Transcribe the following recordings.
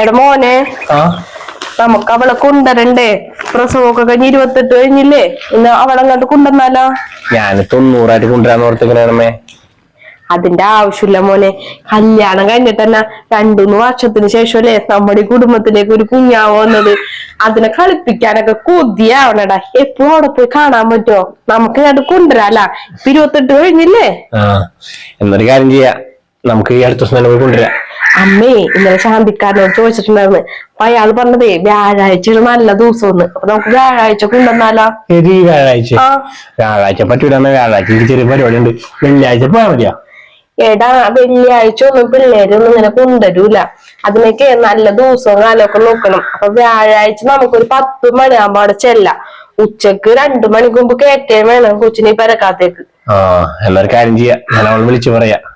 എടാ മോനെ. നമുക്ക് അവളെ കൊണ്ടുവരണ്ടേ? പ്രസവമൊക്കെ കഴിഞ്ഞ് ഇരുപത്തെട്ട് കഴിഞ്ഞില്ലേ? ഇന്ന് അവളെ അങ്ങോട്ട് കൊണ്ടുവന്നാലോ? ഞാൻ തൊണ്ണൂറായിട്ട് കൊണ്ടുവരാന്ന് ഓർത്തിക്കണേ അതിന്റെ ആവശ്യമില്ല മോനെ. കല്യാണം കഴിഞ്ഞിട്ട് തന്നെ രണ്ടുമൂന്ന് വർഷത്തിന് ശേഷമല്ലേ നമ്മുടെ ഈ കുടുംബത്തിലേക്ക് ഒരു കുഞ്ഞാവ് വന്നത്? അതിനെ കളിപ്പിക്കാനൊക്കെ കൊതിയാവണടാ. എപ്പോഴും അവിടെ പോയി കാണാൻ പറ്റുമോ നമുക്ക് അത് കൊണ്ടുവരാല? ഇപ്പൊ ഇരുപത്തെട്ട് കഴിഞ്ഞില്ലേ? എന്നൊരു കാര്യം ചെയ്യാം. നമുക്ക് ഈ അടുത്ത ദിവസം തന്നെ പോയി കൊണ്ടുവരാം. അമ്മേ ഇന്നലെ ശാന്തിക്കാരനോട് ചോദിച്ചിട്ടുണ്ടായിരുന്നു. അപ്പൊ അയാൾ പറഞ്ഞതേ വ്യാഴാഴ്ച ഒരു നല്ല ദിവസമെന്ന് അപ്പൊ നമുക്ക് വ്യാഴാഴ്ച കൊണ്ടുവന്നാലോ ശരി വ്യാഴാഴ്ച? ആ. വ്യാഴാഴ്ച പറ്റൂലെന്ന? വ്യാഴാഴ്ച എനിക്ക് ചെറിയ പരിപാടി ഉണ്ട് വെള്ളിയാഴ്ച പോയാൽ മതിയാ? എടാ വെള്ളിയാഴ്ച ഒന്നും പിള്ളേരൊന്നും ഇങ്ങനെ കൊണ്ടുവരൂല. അതിനൊക്കെ നല്ല ദിവസവും കാലമൊക്കെ നോക്കണം. അപ്പൊ വ്യാഴാഴ്ച നമുക്കൊരു പത്ത് മണിയാകുമ്പോ അവിടെ ചെല്ലാം. ഉച്ചയ്ക്ക് രണ്ടു മണിക്ക് മുമ്പ് കയറ്റേ വേണം കൊച്ചിനെ പരക്കാത്തേക്ക്. ആ എന്നൊരു കാര്യം ചെയ്യാം. ഞാൻ അവൾ വിളിച്ചു പറയും.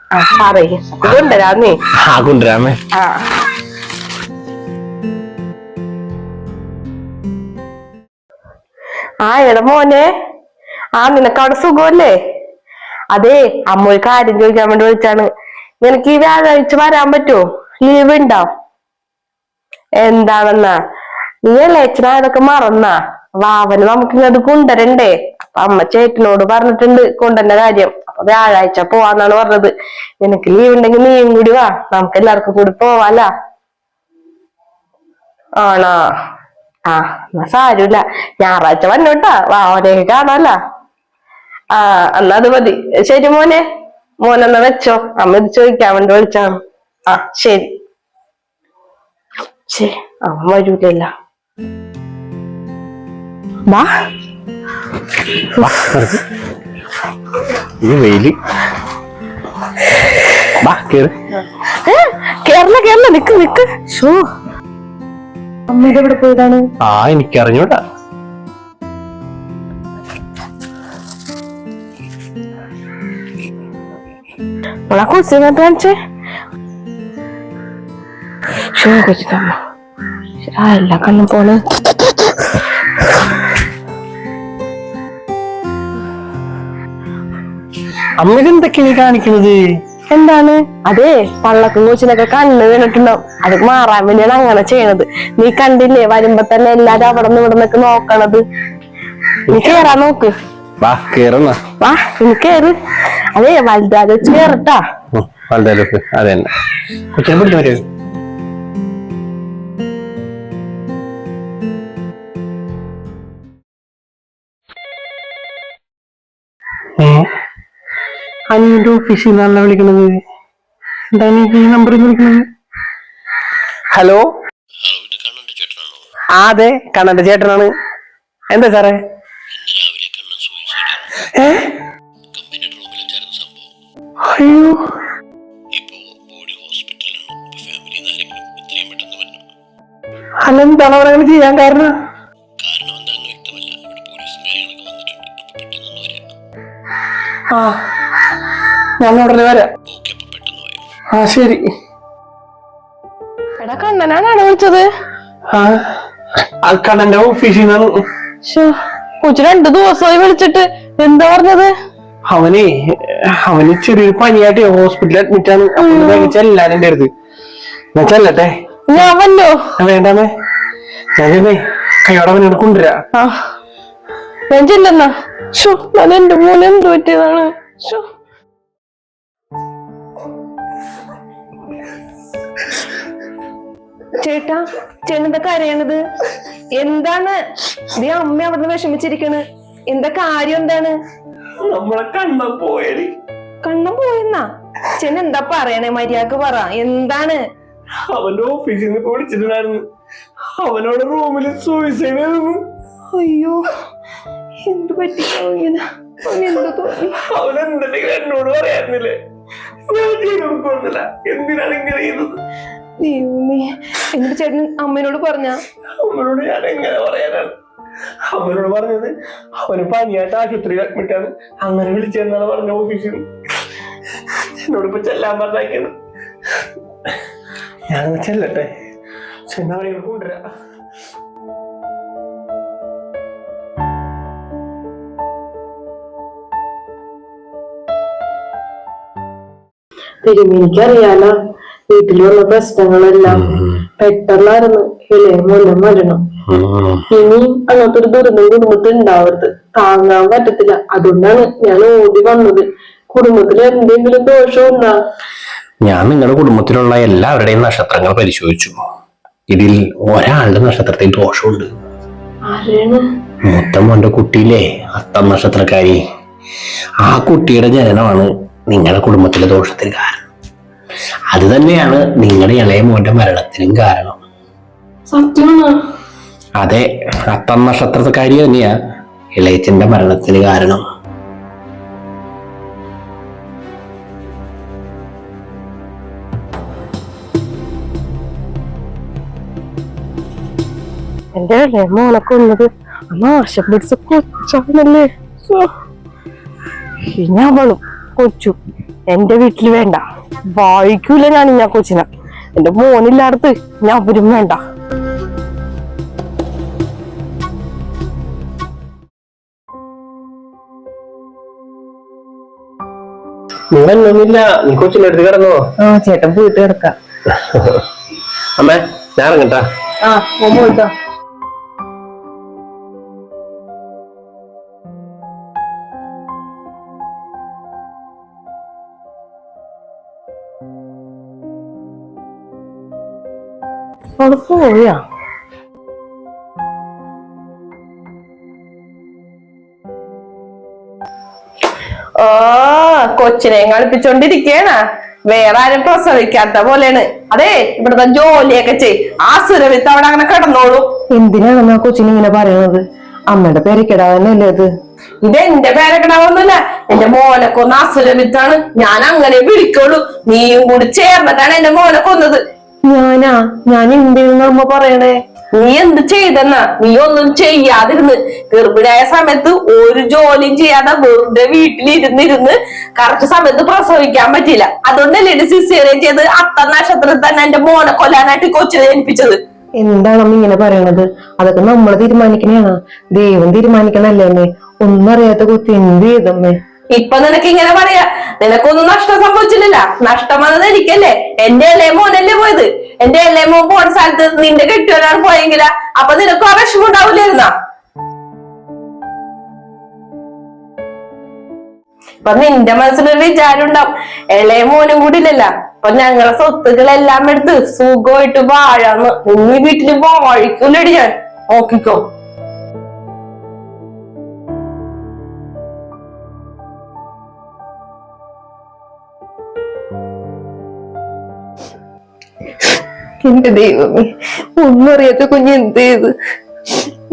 കൊണ്ടുവരാന്നേ ആ കൊണ്ടുവരാമേ ആ. ആ എടമോനെ ആ നിനക്ക് അവിടെ സുഖമല്ലേ? അതെ അമ്മ ഒരു കാര്യം ചോദിക്കാൻ വേണ്ടി വിളിച്ചാണ്. നിനക്ക് ഈ വ്യാഴാഴ്ച വരാൻ പറ്റുമോ? ലീവ് ഉണ്ടോ? എന്താണെന്നാ? നീ ഇളയച്ചനതൊക്കെ മറന്നാ? വാവന് നമുക്ക് ഇങ്ങോട്ട് കൊണ്ടുവരണ്ടേ? അപ്പൊ അമ്മ ചേട്ടനോട് പറഞ്ഞിട്ടുണ്ട് കൊണ്ടുവന്ന കാര്യം. വ്യാഴാഴ്ച പോവാന്നാണ് പറഞ്ഞത്. നിനക്ക് ലീവ് ഉണ്ടെങ്കിൽ നീയും കൂടി വാ. നമുക്ക് എല്ലാവർക്കും കൂടി പോവാല ആണോ? ആ എന്നാ സാരമില്ല. ഞായറാഴ്ച വന്നോട്ടാ വാ ഓനെയൊക്കെ കാണാല ആ എന്നാ അത് മതി. ശരി മോനെ. മോനെന്നാ വെച്ചോ. അമ്മ ഇത് ചോദിക്കാൻ വേണ്ടി വിളിച്ചാണ് ആ ശരി. ശരി അവൻ വരൂലല്ല. വാ. ഈ വെയിൽ. വാ കേരള കേരള നിക്ക് നിക്ക്. ഷോ. അമ്മയുടെ എവിടെ പോയതാണ്? ആ എനിക്കറിഞ്ഞൂടാ. ഇങ്ങോട്ട് കാണിച്ചേ. എല്ലാ കണ്ണും പോണ്. അമ്മ ഇതെന്തൊക്കെയാ നീ കാണിക്കുന്നത്? എന്താണ്? അതെ പള്ളക്കും കൊച്ചിനൊക്കെ കണ്ണ് വീണിട്ടുണ്ടാവും അത് മാറാൻ വേണ്ടിയാണ് അങ്ങനെ ചെയ്യണത്. നീ കണ്ടില്ലേ വരുമ്പോ തന്നെ എല്ലാരും അവിടെ നിന്ന് ഇവിടെ നിന്നൊക്കെ നോക്കണത്? നീ കേറാൻ നോക്ക്. വാ കേറുന്ന വാ നീ കേറ്. അതെ വലുതാതെ വെച്ച് കേറട്ടാ അതെ തന്നെ. കൊച്ചിനെ പിടിച്ചു വരൂ ഏ? അനിയന്റെ ഓഫീസിൽ നിന്നാണ് വിളിക്കണത്. എന്താണ് ഈ നമ്പർ വിളിക്കുന്നത് ഹലോ ആ അതെ കണ്ണന്റെ ചേട്ടനാണ്. എന്താ സാറേ? അയ്യോ. വരണം അല്ലെന്താണ് അവരങ്ങനെ ചെയ്യാൻ കാരണം? ആ. ഞാൻ ഉടനെ വരാം. ആ ശരി. എടാ കണ്ണനാണാണ് വിളിച്ചത്? കണ്ണന്റെ ഓഫീസിൽ നിന്നാണ്. കൊച്ചു രണ്ടു ദിവസമായി വിളിച്ചിട്ട് എന്താ പറഞ്ഞത്? അവനെ അവന് ചെറിയൊരു പനിയായിട്ട് ഹോസ്പിറ്റലിൽ അഡ്മിറ്റ് ആണ്. ചെല്ലാൻ എന്റെ അടുത്ത്. ഞാൻ ചെല്ലട്ടെ? ഞാൻ വല്ലോ വേണ്ടാമേ ഞാൻ കൈയോടെ അവനോട് കൊണ്ടുവരാ. ഞാൻ ചെല്ലെന്നാ. ഷോ ഞാൻ എന്റെ മോനെ എന്ത് പറ്റിയതാണ്? ഷോ ചേട്ടാ ചേട്ടനെന്താ കരയണത്? എന്താണ്? നീ അമ്മ അവിടുന്ന് വിഷമിച്ചിരിക്കണ്. എന്താ കാര്യം എന്താണ്? നമ്മളെ കണ്ണം പോയടി. കണ്ണം പോയെന്നാ? ചേട്ടൻ എന്താ പറയണേ? മര്യാദയ്ക്ക് പറ. എന്താണ്? അവന്റെ ഓഫീസിൽ നിന്ന് വിളിച്ചിട്ടുണ്ടായിരുന്നു. അവനോട് റൂമിൽ സൂയിസൈഡ് ആയിരുന്നു. അയ്യോ എന്ത് പറ്റി? ഇങ്ങനെ എന്തുണ്ടെങ്കിലും എന്നോട് പറയായിരുന്നില്ലേ ഞാൻ ചെയ്തു കൊടുക്കുന്നില്ല എന്തിനാണ് ഇങ്ങനെ ചെയ്തത് ദൈവമേ എന്നിട്ട് ചേട്ടൻ അമ്മയോട് പറഞ്ഞ? അമ്മനോട് ഞാൻ എങ്ങനെ പറയാനാണ്? അവനോട് പറഞ്ഞത് അവന് പനിയായിട്ട് ആശുപത്രിയിൽ അഡ്മിറ്റ് ആണ് അങ്ങനെ വിളിച്ചെന്നാണ് പറഞ്ഞ ഓഫീസിൽ. എന്നോട് ഇപ്പൊ ചെല്ലാൻ പറഞ്ഞേക്കുന്നത് ഞാൻ ചെല്ലട്ടെ. ചെന്നാ അവനെ ഇങ്ങോട്ട് എനിക്കറിയാലോ വീട്ടിലുള്ള പ്രശ്നങ്ങളെല്ലാം പെട്ടെന്നായിരുന്നു ഇളയ മൂലം വരണം. ഇനി അങ്ങനത്തെ ഒരു ദുരന്തം കുടുംബത്തിൽ ഉണ്ടാവരുത് താങ്ങാൻ പറ്റത്തില്ല. അതുകൊണ്ടാണ് ഞാൻ ഓടി വന്നത്. കുടുംബത്തിൽ എന്തെങ്കിലും ദോഷം ഉണ്ടാ? ഞാൻ നിങ്ങളുടെ കുടുംബത്തിലുള്ള എല്ലാവരുടെയും നക്ഷത്രങ്ങൾ പരിശോധിച്ചു. ഇതിൽ ഒരാളുടെ നക്ഷത്രത്തിൽ ദോഷമുണ്ട്. മൊത്തം കുട്ടിയില്ലേ അത്തം നക്ഷത്രക്കാരി. ആ കുട്ടിയുടെ ജനനമാണ് നിങ്ങളുടെ കുടുംബത്തിലെ ദോഷത്തിന് കാരണം. അത് തന്നെയാണ് നിങ്ങളുടെ ഇളയ മോന്റെ മരണത്തിനും കാരണം. സത്യമാണ്? അതെ അത്തം നക്ഷത്രക്കാരി തന്നെയാ ഇളയച്ചന്റെ മരണത്തിന് കാരണം. എന്റെ ഇളയ മോനെ അമ്മ പിടിച്ച കൊച്ചാണല്ലേ. ഇനി അവളും കൊച്ചു. എന്റെ വീട്ടിൽ വേണ്ട. വായിക്കൂല ഞാൻ ഞാൻ കൊച്ചിനെ. എന്റെ മോനില്ലാടത്ത് ഞാൻ അവരും വേണ്ട. നിങ്ങളൊന്നുമില്ല നീ കൊച്ചിന്റെ അടുത്ത് കിടന്നോ? ആ ചേട്ടൻ പോയിട്ട് കിടക്കാം. അമ്മേ ഞാൻ ഇറങ്ങട്ടാ. ആ പോയിട്ടോ. അവൾ പോയാ ഓ കൊച്ചിനെ കളിപ്പിച്ചോണ്ടിരിക്കണ വേറെ ആരും പ്രസവിക്കാത്ത പോലെയാണ്. അതെ ഇവിടുത്തെ ജോലിയൊക്കെ ചെയ്. ആ സുരവിത്ത് അവിടെ അങ്ങനെ കിടന്നോളൂ. എന്തിനാണ് ആ കൊച്ചിനെ ഇങ്ങനെ പറയുന്നത് അമ്മയുടെ പേരക്കിടാവന്നല്ലേ ഇത്? ഇത് എന്റെ പേരക്കിടാവൊന്നുമില്ല എന്റെ മോനെ കൊന്ന അസുരവിത്താണ് ഞാൻ അങ്ങനെ വിളിക്കുള്ളൂ. നീയും കൂടി ചേർന്നിട്ടാണ് എന്റെ മോനെ കൊന്നത്. ഞാനാ ഞാൻ എന്തെന്ന് അമ്മ പറയണേ? നീ എന്ത് ചെയ്തെന്നാ? നീ ഒന്നും ചെയ്യാതിരുന്ന്. ഗർഭിണിയായ സമയത്ത് ഒരു ജോലിയും ചെയ്യാതെ വെറുതെ വീട്ടിലിരുന്നിരുന്ന് കറക്റ്റ് സമയത്ത് പ്രസവിക്കാൻ പറ്റിയില്ല. അതുകൊണ്ടല്ലേ സിസേറിയൻ ചെയ്ത് അത്ത നക്ഷത്രത്തിൽ തന്നെ എന്റെ മോനെ കൊല്ലാനായിട്ട് കൊച്ചു ജനിപ്പിച്ചത്. എന്താണ് അമ്മ ഇങ്ങനെ പറയണത്? അതൊക്കെ നമ്മൾ തീരുമാനിക്കണേണ ദൈവം തീരുമാനിക്കണല്ലേ അമ്മേ? ഒന്നും അറിയാത്ത കുത്തി എന്ത് ചെയ്തമ്മേ? ഇപ്പൊ നിനക്ക് ഇങ്ങനെ പറയാ നിനക്കൊന്നും നഷ്ടം സംഭവിച്ചിട്ടില്ല നഷ്ടം വന്നത് എനിക്കല്ലേ. എന്റെ അല്ലേ മോനല്ലേ പോയത്. എന്റെ അല്ലേ മോൻ പോണ സ്ഥലത്ത് നിന്റെ കെട്ടിയോനാണ് പോയെങ്കിലാ. അപ്പൊ നിനക്ക് ആ വിഷമം ഉണ്ടാവില്ലായിരുന്നാ? അപ്പൊ നിന്റെ മനസ്സിലൊരു വിചാരം ഉണ്ടാവും. ഇളയ മോനും കൂടി ഇല്ലല്ല. അപ്പൊ ഞങ്ങളെ സ്വത്തുക്കളെല്ലാം എടുത്ത് സുഖമായിട്ട് വാഴാന്ന്. നീ വീട്ടിൽ വാഴിക്കൂലടി ഞാൻ. നോക്കിക്കോ. എന്റെ ദൈവമേ ഒന്നും അറിയാത്ത കുഞ്ഞ് എന്ത് ചെയ്ത്?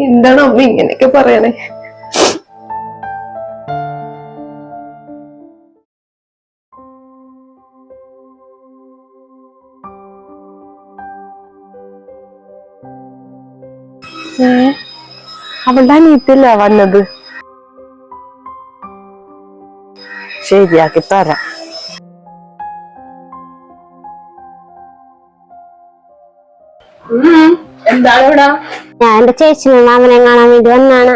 എന്താണ് അമ്മ ഇങ്ങനെയൊക്കെ പറയണേ? അവളുടെ അനിയത്തില്ല വന്നത്? ശരിയാക്കി തരാം. ഞാൻ എന്റെ ചേച്ചിനെ മാമനെ കാണാൻ വേണ്ടി വന്നാണ്.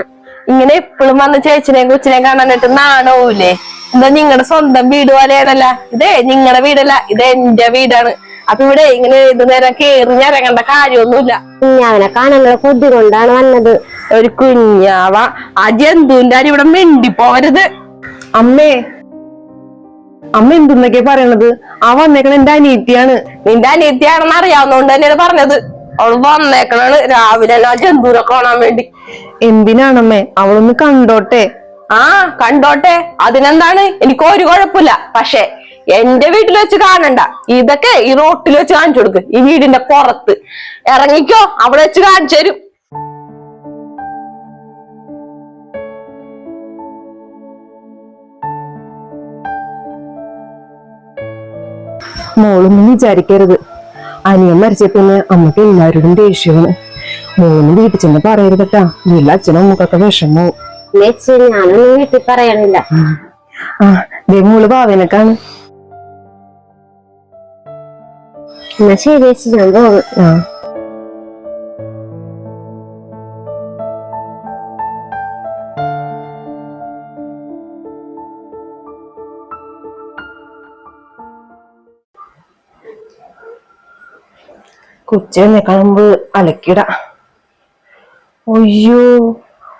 ഇങ്ങനെ എപ്പോഴും വന്ന ചേച്ചിനെയും കൊച്ചിനെയും കാണാനായിട്ട് നാണോലെ എന്താ നിങ്ങളുടെ സ്വന്തം വീട് പോലെയാണല്ല? ഇതേ നിങ്ങളുടെ വീടല്ല ഇത് എന്റെ വീടാണ്. അപ്പൊ ഇവിടെ ഇങ്ങനെ ഇത് നേരം കേറി ഇറങ്ങേണ്ട കാര്യമൊന്നുമില്ല. കുഞ്ഞാവിനെ കാണാനുള്ള കൊതി കൊണ്ടാണ് വന്നത്. ഒരു കുഞ്ഞാവ ആ ജന്തുവിന്റെ അരി ഇവിടെ മിണ്ടി പോരുത് അമ്മേ അമ്മ എന്തെന്നൊക്കെ പറയണത്? ആ വന്നേക്കണ എന്റെ അനിയത്തിയാണ്. നിന്റെ അനിയത്തിയാണെന്ന് അറിയാവുന്നോണ്ട് തന്നെയാണ് പറഞ്ഞത്. അവൾ വന്നേക്കണാണ് രാവിലെ എല്ലാ ജന്തുവിനെ കാണാൻ വേണ്ടി. എന്തിനാണമ്മേ? അവളൊന്ന് കണ്ടോട്ടെ. ആ കണ്ടോട്ടെ. അതിനെന്താണ്? എനിക്ക് ഒരു കുഴപ്പമില്ല. പക്ഷെ എന്റെ വീട്ടിൽ വെച്ച് കാണണ്ട. ഇതൊക്കെ ഈ റോട്ടിൽ വെച്ച് കാണിച്ചു കൊടുക്ക്. ഈ വീടിന്റെ പുറത്ത്. ഇറങ്ങിക്കോ. അവിടെ വെച്ച് കാണിച്ചു തരും. മോളൊന്നും വിചാരിക്കരുത്. അനിയൻ മരിച്ച പിന്നെ അമ്മയ്ക്ക് എല്ലാവരോടും ദേഷ്യമാണ്. മോന് വീട്ടിൽ ചെന്ന് പറയരുതട്ടാ വീട്ടിൽ അച്ഛനും അമ്മക്കൊക്കെ ചേച്ചി ഞാനൊന്നും വീട്ടിൽ പറയണില്ല. ആ മോൾ ഭാവേനക്കാണ് എന്നാ ശരി ചേച്ചി ഞാൻ പോകും ആ. കൊച്ചെഴുന്നേക്കാൻ മുമ്പ് അലക്കിട അയ്യോ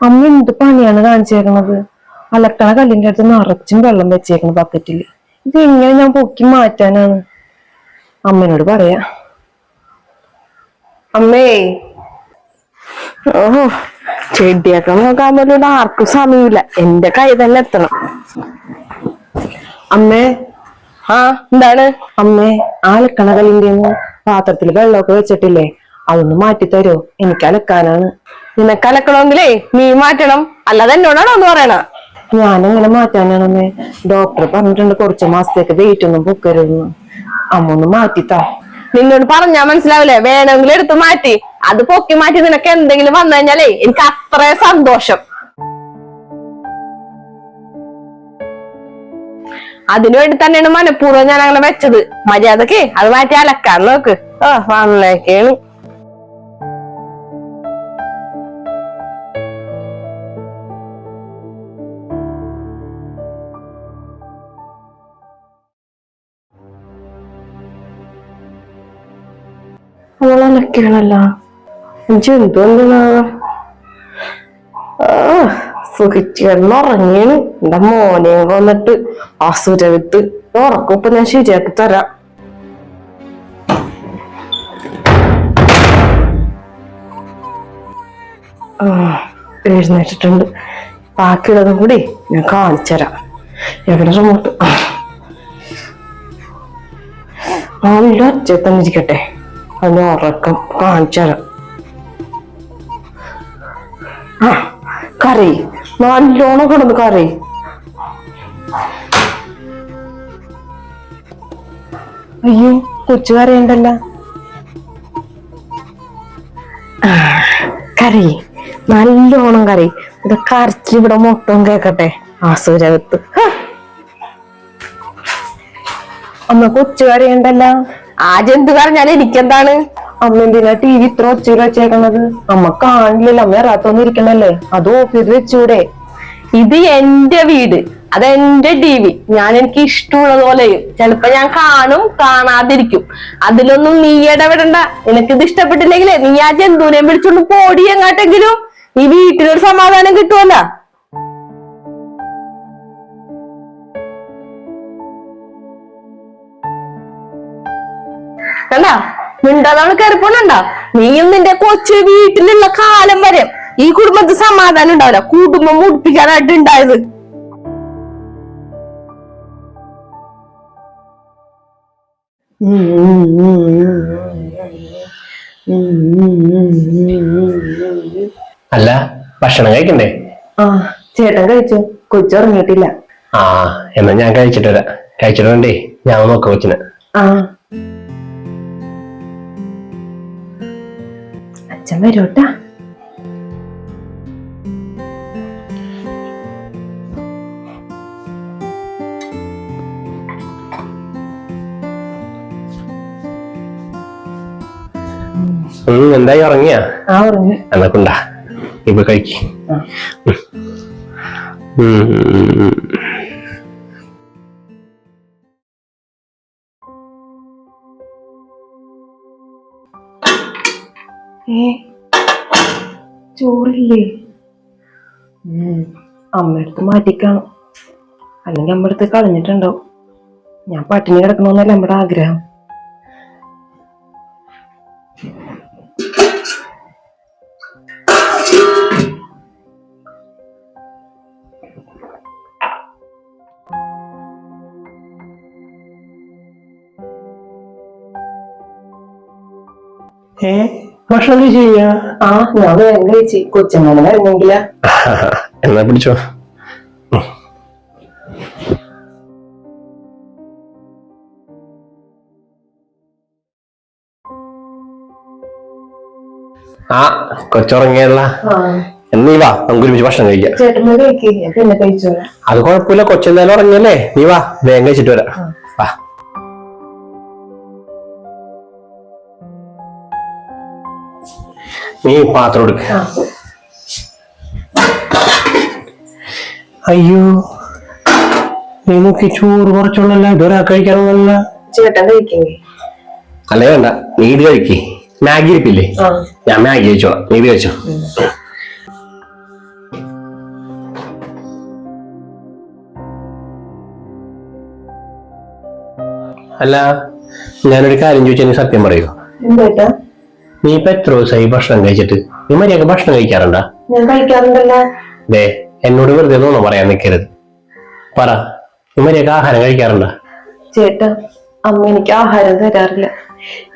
അമ്മ എന്ത് പണിയാണ് കാണിച്ചേക്കണത്? അലക്കണ കല്ലിന്റെ അടുത്ത് നിറച്ചും വെള്ളം വെച്ചേക്കണ ബക്കറ്റിൽ ഇത് എങ്ങനെ ഞാൻ പൊക്കി മാറ്റാനാണ്? അമ്മനോട് പറയാ. അമ്മേ. ഓ ചെടിയൊക്കെ നോക്കാൻ പോലും ആർക്കും സമയമില്ല. എന്റെ കൈ തന്നെ എത്തണം. അമ്മേ ആ എന്താണ്? അമ്മേ ആ അലക്കണ കല്ലിന്റെ പാത്രത്തിൽ വെള്ളമൊക്കെ വെച്ചിട്ടില്ലേ? അതൊന്ന് മാറ്റി തരുമോ എനിക്ക് അലക്കാനാണ്. നിനക്ക് അലക്കണമെങ്കിലേ നീ മാറ്റണം. അല്ലാതെ എന്നോടാണോ എന്ന് പറയണ? ഞാനെങ്ങനെ മാറ്റാനാണമ്മേ ഡോക്ടർ പറഞ്ഞിട്ടുണ്ട് കുറച്ച് മാസത്തേക്ക് വെയിറ്റ് ഒന്നും പൊക്കരുതെന്ന് അമ്മ ഒന്ന് മാറ്റിത്താ നിന്നോട് പറഞ്ഞാ മനസ്സിലാവില്ലേ? വേണമെങ്കിൽ എടുത്ത് മാറ്റി. അത് പൊക്കി മാറ്റി നിനക്ക് എന്തെങ്കിലും വന്നു കഴിഞ്ഞാലേ എനിക്ക് അത്രേ സന്തോഷം. അതിനുവേണ്ടി തന്നെയാണ് മനഃപൂർവം ഞാൻ അങ്ങനെ വെച്ചത്. മര്യാദയ്ക്ക് അത് മാറ്റി അലക്കാൻ നോക്ക്. ഓ വന്നേക്കാണ്. അവളലക്കാണല്ലോ എന്തോ എന്തിനാ സുഖിച്ചുറങ്ങിയാണ് എന്റെ മോനെ കൊന്നിട്ട് ആസൂര വിത്ത്. ഇപ്പൊ ഞാൻ ശരിയാക്കി തരാം. എഴുന്നേറ്റിട്ടുണ്ട്. ബാക്കിയുള്ളതും കൂടി ഞാൻ കാണിച്ചുതരാം എവിടെ റിമോട്ട്. നല്ല ഒച്ചത്തന്നെ ഇരിക്കട്ടെ. അതിന് ഉറക്കം കാണിച്ചുതരാം ആ കറി. നല്ലോണം കിടന്ന് കറി അയ്യോ കൊച്ചു കരയണ്ടല്ല. കറി നല്ലോണം കറി ഇത് കരച്ച് ഇവിടെ മൊത്തം കേക്കട്ടെ ആസുരകത്ത്. അമ്മ കൊച്ചു കരയണ്ടല്ല. ആ ജന്തു പറഞ്ഞാൽ എനിക്കെന്താണ്? അമ്മ എന്തിനാ ടി വി ഇത്ര ഒച്ചയിൽ വെച്ചേക്കണത്? അമ്മ കാണില്ലല്ലോ അമ്മ ഇറാത്തൊന്നും ഇരിക്കണല്ലേ? അത് ഓഫീസിൽ വെച്ചൂടെ. ഇത് എന്റെ വീട് അതെന്റെ ടി വി ഞാൻ എനിക്ക് ഇഷ്ടമുള്ളത് പോലെ ചിലപ്പോ ഞാൻ കാണും കാണാതിരിക്കും. അതിലൊന്നും നീ ഇടപെടണ്ട. നിനക്ക് ഇത് ഇഷ്ടപ്പെട്ടില്ലെങ്കിലേ നീ ആ ജന്തുവിനെ പിടിച്ചോണ്ട് പോടി എങ്ങാട്ടെങ്കിലും. ഈ വീട്ടിലൊരു സമാധാനം കിട്ടുമല്ലോ കണ്ടാ? മിണ്ടാതാണ് കയറിപ്പോണണ്ട നീയും നിന്റെ കൊച്ചു വീട്ടിലുള്ള കാലം വരെ ഈ കുടുംബത്തിൽ സമാധാനം ഉണ്ടാവില്ല. കുടുംബം മുടിപ്പിക്കാനായിട്ട് ഉണ്ടായത്. അല്ല ഭക്ഷണം കഴിക്കണ്ടേ? ആ ചേട്ടൻ കഴിച്ചു. കൊച്ചു ഇറങ്ങിയിട്ടില്ല ആ എന്നാ ഞാൻ കഴിച്ചിട്ട് വരാം. കഴിച്ചിട്ട് വേണ്ടേ ഞാൻ നോക്കാം കൊച്ചിന്. ആ. അച്ഛൻ വരൂട്ടാ. എന്തായി ഉറങ്ങിയാ? എന്നാ കൊണ്ടാ ഇപ്പൊ കഴിക്ക്. ചോറില്ലേ? അമ്മയടുത്ത് മാറ്റിക്കാണും അല്ലെങ്കിൽ അമ്മയടുത്ത് കളഞ്ഞിട്ടുണ്ടാവും. ഞാൻ പട്ടിണി കിടക്കണമെന്നല്ല നമ്മുടെ ആഗ്രഹം. ഏ? ഭക്ഷണം ചെയ്യാ? ആ ഞാൻ വേഗം കഴിച്ച് കൊച്ചങ്ങനെ വരുന്നെങ്കിലാ. എന്നാ പിടിച്ചോ. ആ കൊച്ചുറങ്ങിയല്ല. നീ വാ നമുക്ക് ഒരുമിച്ച് ഭക്ഷണം കഴിക്കാം. ചേട്ടൻ കഴിക്കേ ഞാൻ പിന്നെ കഴിച്ചോളാം. അത് കൊഴപ്പില്ല കൊച്ചെന്തായാലും ഉറങ്ങിയല്ലേ? നീ വാ വേഗം കഴിച്ചിട്ട് വരാം. വാ. നീ പാത്രം എടുക്ക. അയ്യോ നീ നോക്കി ചോറ് കുറച്ചുള്ളല്ല? ഇതൊരാ കഴിക്കാനൊന്നല്ല അല്ലേ വേണ്ട നീ ഇത് കഴിക്കേ. മാഗി ഇരിപ്പില്ലേ? ഞാൻ മാഗി കഴിച്ചോ നീ ഇത് കഴിച്ചോ അല്ല ഞാനൊരു കാര്യം ചോദിച്ചാൽ സത്യം പറയൂ എന്താ നീ ഇപ്പൊ എത്ര ദിവസമായി ഭക്ഷണം കഴിച്ചിട്ട്? നീ മര്യാദ ഭക്ഷണം കഴിക്കാറുണ്ടാ? ഞാൻ കഴിക്കാറുണ്ടല്ലോ. ദേ എന്നോട് വെറുതെ തോന്നോ പറയാൻ നിൽക്കരുത് പറ നീ മര്യാദ ആഹാരം കഴിക്കാറുണ്ടാ? ചേട്ടാ അമ്മ എനിക്ക് ആഹാരം തരാറില്ല.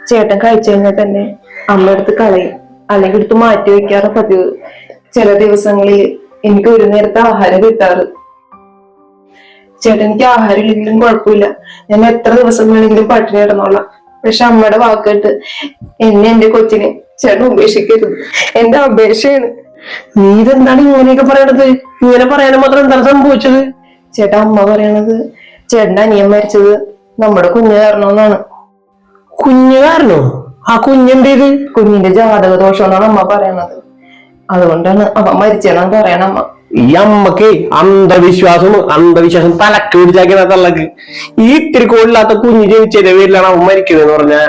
ചേട്ടൻ കഴിച്ചു കഴിഞ്ഞാൽ തന്നെ അമ്മ എടുത്ത് കളയും. അല്ലെങ്കിൽ എടുത്ത് മാറ്റി വെക്കാറ് പതിവ്. ചില ദിവസങ്ങളിൽ എനിക്ക് ഒരു നേരത്തെ ആഹാരം കിട്ടാറ്. ചേട്ടൻ എനിക്ക് ആഹാരം ഇല്ലെങ്കിലും കുഴപ്പമില്ല. ഞാൻ എത്ര ദിവസം വേണമെങ്കിലും പട്ടിണി കിടന്നോളാം. പക്ഷെ അമ്മയുടെ വാക്കേട്ട് എന്നെ എന്റെ കൊച്ചിനെ ചേട്ടൻ ഉപേക്ഷിക്കരുത്. എന്റെ അപേക്ഷയാണ്. നീ ഇതെന്താണ് ഇങ്ങനെയൊക്കെ പറയണത്? ഇങ്ങനെ പറയാനും മാത്രം എന്താണ് സംഭവിച്ചത്? ചേട്ടാ അമ്മ പറയണത് ചേട്ടന്റെ അനിയൻ മരിച്ചത് നമ്മുടെ കുഞ്ഞ് കാരണമെന്നാണ് കുഞ്ഞു കാരണോ? ആ കുഞ്ഞിന്റെ കുഞ്ഞെന്തേത്? കുഞ്ഞിന്റെ ജാതക ദോഷം എന്നാണ് അമ്മ പറയണത്. അതുകൊണ്ടാണ് അവൻ മരിച്ചെന്നാണ് പറയണ അമ്മ. ഈ അമ്മയ്ക്ക് അന്ധവിശ്വാസം അന്ധവിശ്വാസം തലക്ക് പിടിച്ചാക്കിയ തള്ളക്ക്. ഈ ഇത്തിരി കോടില്ലാത്ത കുഞ്ഞു ജനിച്ചതിന്റെ പേരിലാണ് അവൻ മരിക്കുന്നതെന്ന് പറഞ്ഞാൽ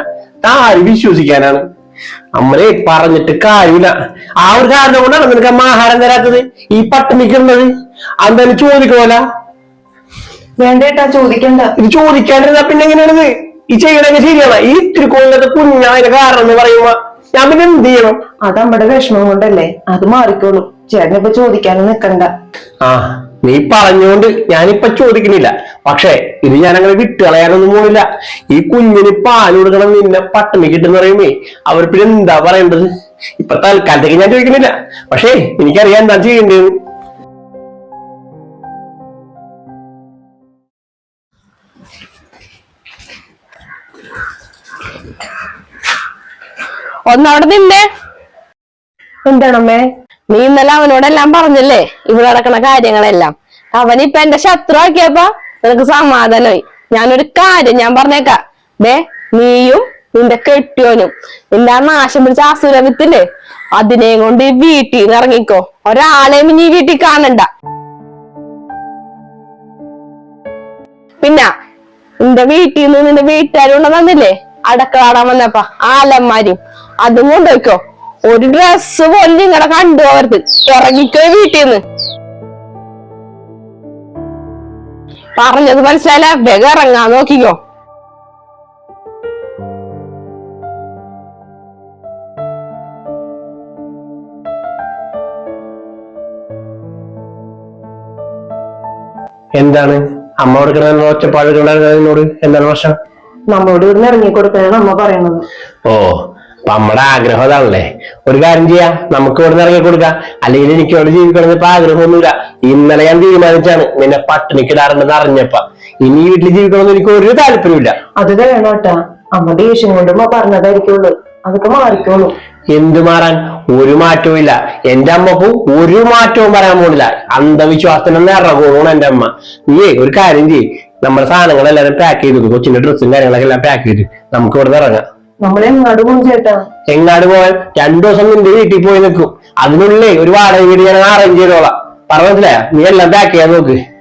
ആര് വിശ്വസിക്കാനാണ്? അമ്മനെ പറഞ്ഞിട്ട് കാര്യമില്ല. ആ ഒരു കാരണം കൊണ്ടാണ് നിനക്ക് അമ്മ ആഹാരം തരാത്തത്? ഈ പട്ടിണിക്കുന്നത് അന്തായാലും ചോദിക്കോല വേണ്ടേട്ടാ ചോദിക്കണ്ട. ഇത് ചോദിക്കാണ്ടിരുന്നാ പിന്നെ എങ്ങനെയാണിത്? ഈ ചെയ്യണമെങ്കിൽ ശരിയാണ്? ഈ ഇത്തിരി കോളില്ലാത്ത കുഞ്ഞായ കാരണം എന്ന് പറയുമ്പോ ഞാൻ പിന്നെ എന്ത് ചെയ്യണം? അത് നമ്മുടെ വിഷമം കൊണ്ടല്ലേ? അത് മാറിക്കോളും. ചേട്ടൻ ഇപ്പൊ ചോദിക്കാനും നിക്കണ്ട. ആ നീ പറഞ്ഞുകൊണ്ട് ഞാനിപ്പൊ ചോദിക്കണില്ല. പക്ഷേ ഇത് ഞാൻ അങ്ങനെ വിട്ട് കളയാനൊന്നും പോണില്ല. ഈ കുഞ്ഞിന് പാൽ കൊടുക്കണം നിന്നെ പട്ടിണി കിട്ടുന്ന പറയുമ്പേ അവർ പിന്നെ എന്താ പറയേണ്ടത്? ഇപ്പൊ തൽക്കാലത്തേക്ക് ഞാൻ ചോദിക്കണില്ല. പക്ഷേ എനിക്കറിയാം എന്താ ചെയ്യേണ്ടത്. ഒന്നവിടെ നിന്നേ എന്താണമ്മേ നീ ഇന്നലെ അവനോടെല്ലാം പറഞ്ഞല്ലേ? ഇവിടെ നടക്കുന്ന കാര്യങ്ങളെല്ലാം. അവനിപ്പൊ എന്റെ ശത്രു ആക്കിയപ്പോ നിനക്ക് സമാധാനമായി. ഞാനൊരു കാര്യം ഞാൻ പറഞ്ഞേക്കാ. ദേ നീയും നിന്റെ കെട്ടിയോനും നിന്റെ ആ നാശം പിടിച്ച അസുരവിത്തില്ലേ? അതിനെയും കൊണ്ട് ഈ വീട്ടിൽ നിന്ന് ഇറങ്ങിക്കോ. ഒരാളെയും ഇനി വീട്ടിൽ കാണണ്ട. പിന്നെ നിന്റെ വീട്ടിൽ നിന്ന് നിന്റെ വീട്ടുകാരും ഉണ്ടെന്നില്ലേ അടക്കളാടാൻ വന്നപ്പ ആലന്മാരും അതും കൊണ്ടുപോയിക്കോ. ഒരു ഡ്രസ് പോലും നിങ്ങളെ കണ്ടുപോകരുത് ഇറങ്ങിക്കോ വീട്ടിൽ നിന്ന്. പറഞ്ഞത് മനസ്സിലായില്ല? വേഗം ഇറങ്ങാൻ നോക്കിക്കോ. എന്താണ്? അമ്മ കൊടുക്കുന്ന ഒച്ചപ്പാട് കൊണ്ടായിരുന്നു എന്നോട് എന്താണ് പ്രശ്നം? നമ്മളോട് ഇവിടുന്ന് ഇറങ്ങി കൊടുക്കാനാണ് അമ്മ പറയുന്നത്. ഓ അപ്പൊ നമ്മുടെ ആഗ്രഹം അതാണല്ലേ? ഒരു കാര്യം ചെയ്യാം നമുക്ക് ഇവിടെ നിന്ന് ഇറങ്ങി കൊടുക്കാം. അല്ലെങ്കിൽ എനിക്ക് ഇവിടെ ജീവിക്കണമെന്ന് ഇപ്പൊ ആഗ്രഹമൊന്നുമില്ല. ഇന്നലെ ഞാൻ തീരുമാനിച്ചാണ് നിന്നെ പട്ടിണിക്കിടാറുണ്ടെന്ന് അറിഞ്ഞപ്പ. ഇനി ഈ വീട്ടിൽ ജീവിക്കണമെന്ന് എനിക്ക് ഒരു താല്പര്യമില്ല അത് വേണോട്ടാ അമ്മ ദേഷ്യം കൊണ്ട് പറഞ്ഞതായിരിക്കുള്ളൂ. അതൊക്കെ മാറിക്കോളൂ. എന്തു മാറാൻ? ഒരു മാറ്റവും ഇല്ല. എന്റെ പോ ഒരു മാറ്റവും പറയാൻ പോണില്ല. അന്ധവിശ്വാസത്തിന് ഇറങ്ങുകയാണ് എന്റെ അമ്മ. നീയേ ഒരു കാര്യം ചെയ്യ്. നമ്മുടെ സാധനങ്ങളെല്ലാം പാക്ക് ചെയ്തു കൊച്ചിന്റെ ഡ്രസ്സും കാര്യങ്ങളൊക്കെ എല്ലാം പാക്ക് ചെയ്ത്. നമുക്ക് ഇവിടെ ഇറങ്ങാം. എങ്ങാട് പോവാൻ രണ്ടു ദിവസം നിന്റെ വീട്ടിൽ പോയി നിൽക്കും. അതിനുള്ളിൽ ഒരു വാടക വീട് ഞാൻ അറേഞ്ച് ചെയ്തോളാം. പറഞ്ഞില്ലേ നീ എല്ലാം ചെയ്യാൻ നോക്ക്.